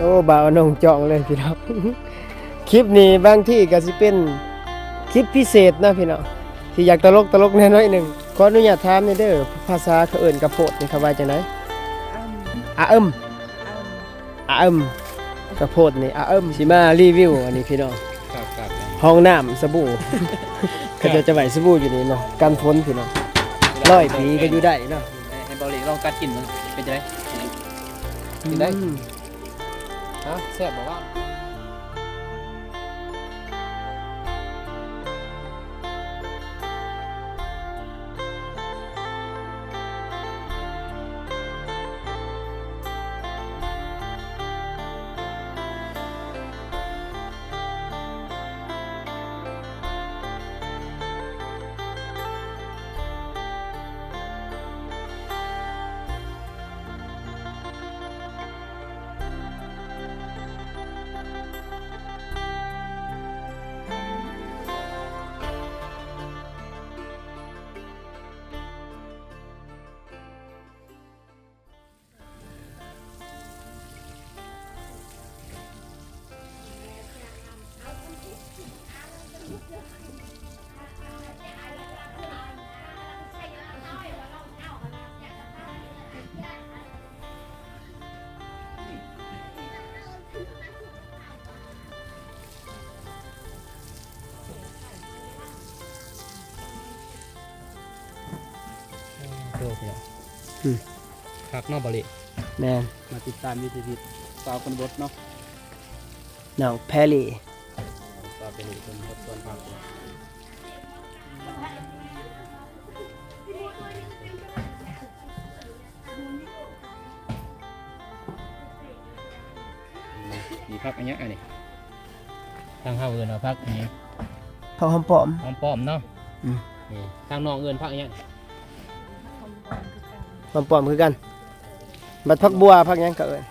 โอ้บ่าวน้องจองเลยพี่น้องคลิปนี้บางที่ก็สิเป็นคลิปพิเศษนะพี่น้องที่อยากตลกตลกแน่น้อยหนึ่งขออนุญาตถามหนี่อยเด้อภาษาเขาเอิ่นกระโพดนี่เขาว่าจังไดอาเอิมอาเอิมกระโพดนี่อาเอิมสิมารีวิวอันนี้พี่น้องครับครับห้องน้ำสบู่เขาจะจะไหวสบู่อยู่นี่เนาะกันฝนพี่น้องร้อยปีก็อยู่ได้เนาะให้เบาหลีลองกัดกินมันเป็นจังไดกินได้ อืมฮะแซ่บบอกว่า องคักเนอกเบาหลีแม่นมาติดตามวิถีชีวิตสาวคนบดเนาะน้องแพรลี่สาวเป็นคนบดส่วนภาคมีพักอันเนี้ยอันนี้ทางเฮาเอินเอาพักอันนี้ผักหอมปอม หอมป้อมเนาะอืม นี่ทางน้องเอินพักอันเนี้ย หอมปอมคือกัน บัดผักบัวผักหยังก็เอิ้น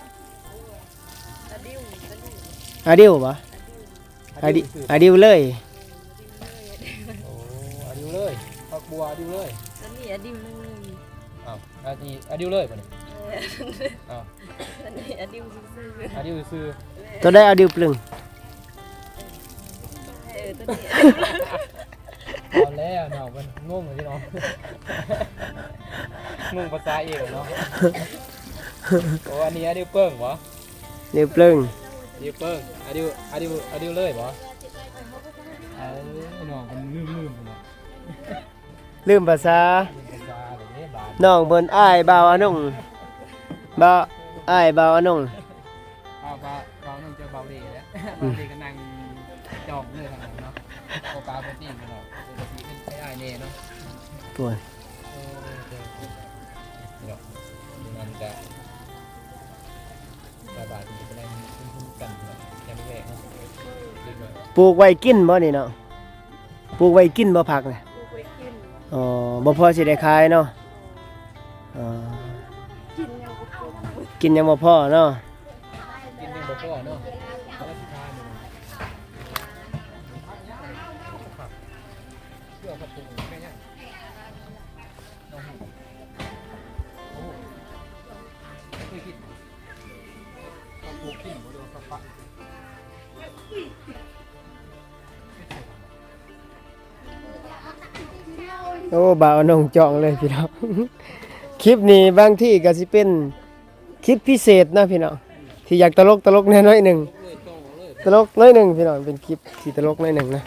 อาดิวบ่อาดิอาดิวเลยโอ้อาดิวเลยพักบัวอาดิวเลยอันนี้อดิมนึงอ้าวอันนี้อาดิวเลยป่ะนี่อ้าวอันนี้อดิมซื่ออาดิวซื้อตัวได้อาดิวปลึงๆเออตัวนี้ตอนแล้วน้องมันงงเลยพี่น้อง งงภาษาเองเนาะโอ้อันนี้อาดิวเปิ้งเหรอดิวปลึงอาดิวเปิ้งอาดิวอาดิวอาดิวเลยเหรอเออน้องมันลืมลืมๆเนาะลืมภาษาลืมภาษาเลยเนี่ยบาดน้องเบิ่นอ้ายบ่าวอนงบ่าวอ้ายบ่าวอนงเอาเบาเบาน้องเจอเบาดีแล้วเบาดีก็นั่งจอกเลยทางนั้นเนาะโอปลาโปรตีนกันเนาะปกติขึ้นไปได้แน่เนาะตัวเปลูกไว้กินบ่นี่เนาะปลูกไว้กินบ่ผักนี่กูไปกินอ๋อบ่พอสิได้ขายเนาะอ๋อกินยังกูเอากินยังบ่พอเนาะ โอ้บ่าวน้องจองเลยพี่น้อง คลิปนี้บางที่ก็สิเป็นคลิปพิเศษนะพี่น้องที่อยากตลกตลกแน่น้อยหนึ่งเลยโตเลยตลกน้อยหนึ่งพี่น้องเป็นคลิปที่ตลกน้อยหนึ่งนะ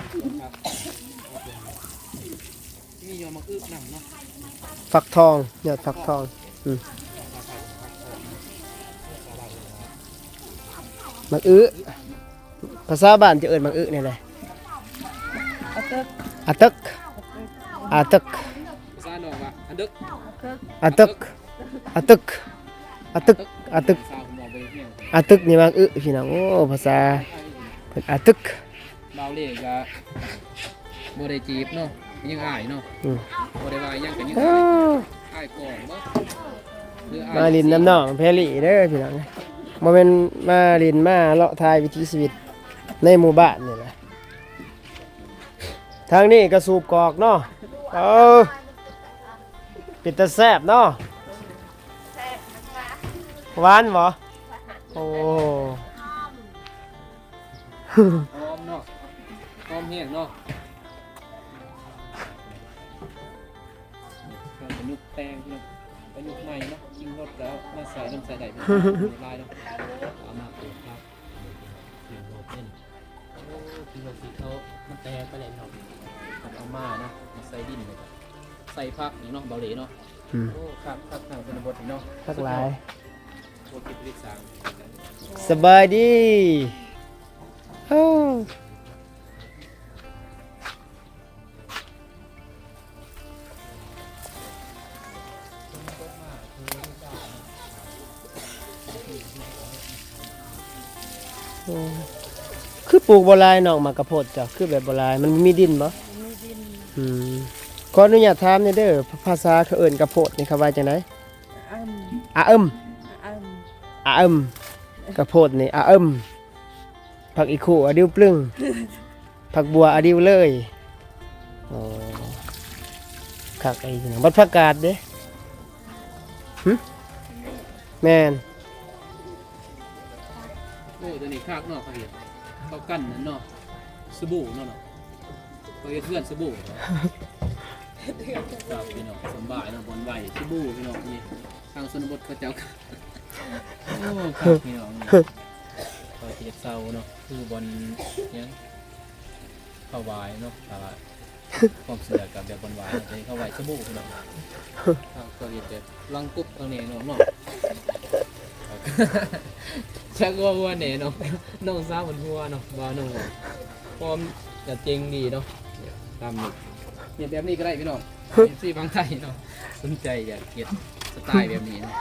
มียอมมาอึหนังเนาะฟักทองยอดฟักทองอืมมักอื้อภาษาบ้านจะเอิ้นมักอื้อนี่แหละเอาเติกอาตึกอาตึกภาษาหนองว่าอันดึกอาตึก อาตึกอาตึกอาตึกภาษาผมบอกไปเนี่ยอาตึกนี่มักอื้อพี่น้องโอ้ภาษาเพิ่นอาตึกเบาเล่ก็บ่ได้จีบเนาะยังอายเนาะอืมบ่ได้ว่ายังกันยังโอ้อายอายก่อนบ่หรืออายมาลินน้ำน้องเพลี่เด้อพี่น้องบ่แม่นมาลินมาเลาะทายวิถีชีวิตในหมู่บ้านนี่แหละทางนี้ก็สูบกอกเนาะ เออปิดตาแซ่บเนาะหวานบ่โอ้หอมเนาะหอมแห้งเนาะเราประยุกต์แตงพี่น้องประยุกต์ใหม่เนาะชิงรสแล้วมาใส่น้ำใส่ได้เป็นลายเนาะเอามาปลูกครับเสียงโดดเด่นโอ้พี่เราสีเขามันแตกไปเลยเนาะ เอามาเนาะมาใส่ดินเลยครับใส่ผักอย่างเนาะเบาเหลเนาะอืมโอ้ครับครับทางชนบทนี่เนาะทักหลายโอ้คิดวิสางสบายดีโอ้โอ้คือปลูกบหลายนอกมากระโพดจ้ะคือแบบบหลายมันมีดินบ่มีดิน อืมขออนุญาตถามหน่อยเด้อภาษาเขาเอิ้นกระโพดนี่เขาว่าจังไดอันอาเอิมอันอาเอิมกระโพดนี่อาเอิมผักอีคู่อาดิวปลึงผักบัวอาดิวเลยอ๋อคักไอ้นี่นะบัดผักกาดเด้หึแม่น โอ้ตัวนี้คากเนาะเขาเห็นเขากั้นนั่นเนาะสบู่เนาะเนาะ เขาเฮ็เพื่อนสบู่ครับพี่น้องสำบายเนาะบนไหวสบู่พี่น้องนี่ทางชนบทเขาเจ้าโอ้ครับพี่น้องนี่เขาเฮ็ดเซาเนาะคือบนเนี้ยเข้าวายเนาะแต่ว่าความเสือกับแบบบนไหวแต่เข้าไหวสบู่พี่น้องครับเขาเฮ็ดแบบลังกุ๊บเอาเนี่ยเนาะเนาะชักว่าว่าเนี่ยเนาะน้องสาวเหมือนหัวเนาะบ้าน้องพร้อม จะเจงดีเนาะเนี่ยตามนี้เนี่ยแบบนี้ก็ได้พี่น้องซีบางไทยเนาะสนใจอยากเก็บสไตล์แบบนี้เนาะ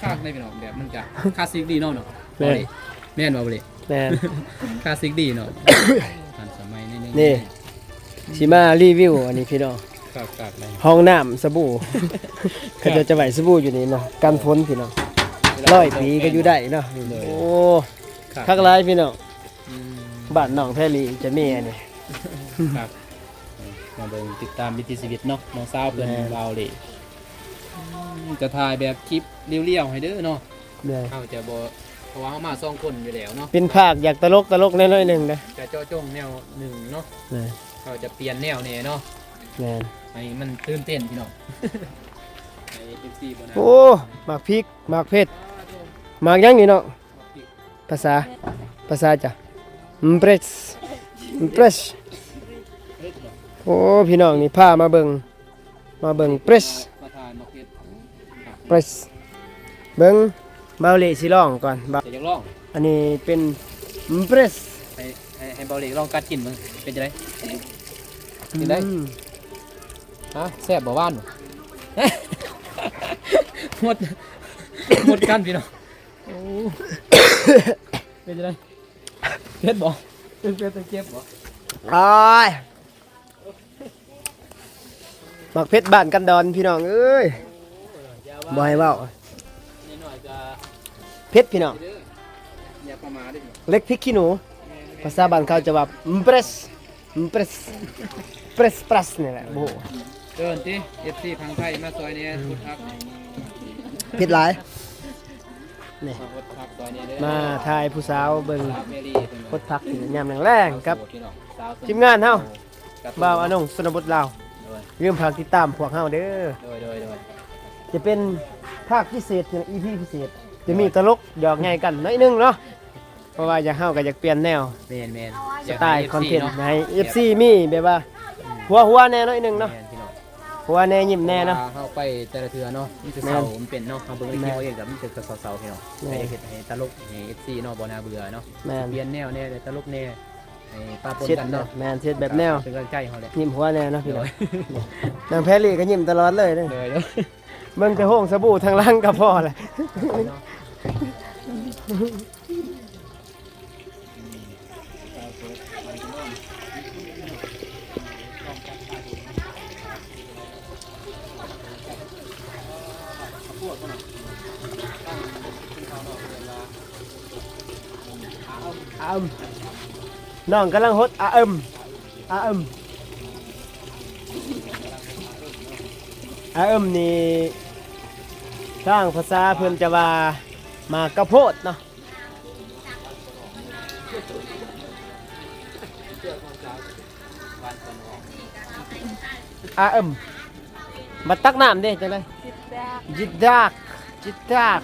คาดได้พี่น้องแบบมันจะคลาสสิกดีเนาะเนาะบ่เลยแม่นบ่บ่เลยแม่น คลาสสิกดีเนาะทันสมัยนิดนึงนี่ สิมารีวิวอันนี้พี่น้องครับครับเลยห้องน้ำสบู่เขาจะจะไหวสบู่อยู่นี่เนาะกันฝนพี่น้องร้อยปีก็อยู่ได้เนาะโอ้คักหลายพี่น้องอืมบ้านน้องแพรลีจะมีอันนี้ ครับมาเบิ่งติดตามวิถีชีวิตเนาะน้องสาวเพิ่นแม่เราเลยอืมจะถ่ายแบบคลิปเรียวๆให้เด้อเนาะเลยเขาจะบเพราะว่าเขามาสองคนอยู่แล้วเนาะเป็นภาคอยากตลกตลกน้อยๆหนึ่งนะจะเจาะจงแนวหนึ่งเนาะแม่นเขาจะเปลี่ยนแนวเนี่ยเนาะแม่นให้มันตื่นเต้นพี่น้องไอ้เอฟซีบนะโอ้หมากพริกหมากเผ็ดหมากหยังนี่เนาะภาษาภาษาจ้ะมเปรสมเปรส โอ้พี่น้องนี่พามาเบิ่งมาเบิ่งเปรสมาทานมาเก็ตเปรสเบิ่งเบาเลสิลองก่อนเบาจะอยากลองอันนี้เป็นมเปรสให้ให้ให้เบาเล็กลองกัดกินมึงเป็นจะไดกินได้อืมฮะแซ่บบ่ว่านบ่หมดหมดกันพี่น้องโอ้เป็นจะไดเผ็ดบ่เป็นเผ็ดตะเก็บบ่อ้ายห มากเผ็ดบ้านกันดอนพี่น้องเอ้ยบ่ให้เว้านิดหน่อยก็เผ็ดพี่น้องเด้ออย่าประมาทเด้อพี่น้องเล็กพริกขี้หนู ภาษาบ้านเขาจะว่ามเปรสมเปรสเปรสปรัสนี่แหละโอ้โหเดินติ FC พังไทยมาซอยเนี่ยพุทธักเผ็ดหลายนี่มาพุทธักซอยเนี่ยเด้อมาทายผู้สาวเบิ่งสาวเมรีเพิ่นพดพักยามแรงๆครับพี่น้องสาวทีมงานเฮาครับบ่าวอนงสนบทลาวโดย เรื่องพากติดตามพวกเฮาเด้อ โดยโดยโดยจะเป็นภาคพิเศษอีพีพิเศษ จะมีตลกหยอกไงกันน้อยหนึงเนาะ เพราะว่าอยากเฮาก็อยากเปลี่ยนแนวแมนแมนสไตล์คอนเทนต์ให้ FC มีแบบว่าหัวหัวแน่น้อยหนึงเนาะแม่พี่น้องหัวแน่ยิ้มแน่เนาะวลเข้าไปแต่ละเทือเนาะมันจะแม่นเศร้ามันเป็นเนาะเขาเบิ่งในแม่เคนวเองกับมันจะกระเศร้าๆพี่น้องแม่นให้เฮ็ดให้ตลกให้ FC เนาะบ่น่าเบื่อเนาะแม่นเปลี่ยนแนวแน่เลยตลกแน่ ให้ปาปนเช็ดกันเนาะแม่นเช็ดแบบแนวเป็นกำลังใจให้เฮาแหละยิ้มหัวแน่เนาะพี่โดน้องยนางแพรรี่ก็ยิ้มตลอดเลยเด้อเลยเนาะเบิ่งแต่ห้องสบู่ทางล่างก็พอแหละอาอึม น้องกำลังฮดอาเอิมอาเอิมอาเอิมนี่สร้างภาษาเพื่อนจะว่ามากระโพดเนาะอาเอิมมาตักน้ำดิจังไดจิตดักจิตดัก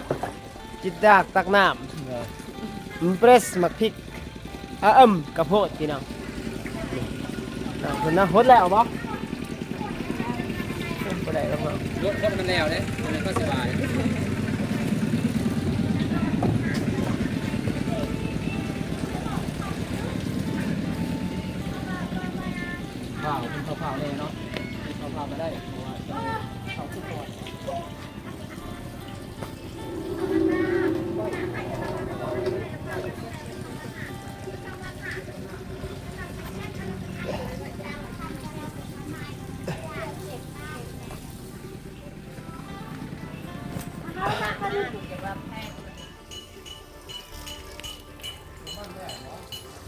จิตดักตักน้ำมัมเปรสมักพริก อาเอิมกระโพดพี่น้องน้ำคนนะหดแล้วบ่บ่ได้แล้วบ่รถรถมันแล้วเนี่ยมันก็สบาย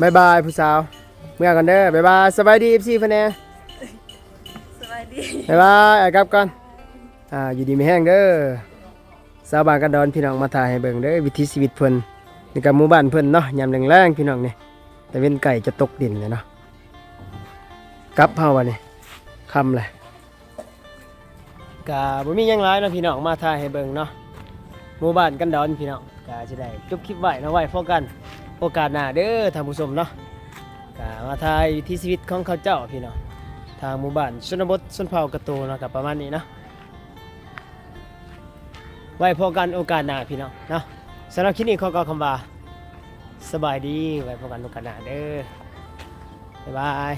บายบายผู้สาว เมื่อกันเด้อบายบายสบายดีพี่พะแนสบายดีบายบายไอ้กลับก่อนอ่าอยู่ดีไม่แห้งเด้อสาวบานกันดอนพี่น้องมาถ่ายให้เบิ่งเด้อวิถีชีวิตเพิ่นนี่กับหมู่บ้านเพิ่นเนาะยามแรงๆพี่น้องนี่แต่เว้นไก่จะตกดินเลยเนาะกลับเฮาวันนี้ค่ำเลยกะบ่มีหยังหลายเนาะพี่น้องมาถ่ายให้เบิ่งเนาะหมู่บ้านกันดอนพี่น้องกะจะได้จบคลิปไว้เนาะไว้พบกัน โอกาสหน้าเด้อท่านผู้ชมเนาะกามาทายวิถีชีวิตของเขาเจ้าพี่เนาะทางหมู่บ้านชนบทชนเผ่ากระโตเนาะกับประมาณนี้เนาะไว้พอกันโอกาสหน้าพี่น้องเนาะสำหรับคลิปนี้ขอกล่าวคำว่าสบายดีไว้พอกันโอกาสหน้าเด้อบ๊ายบาย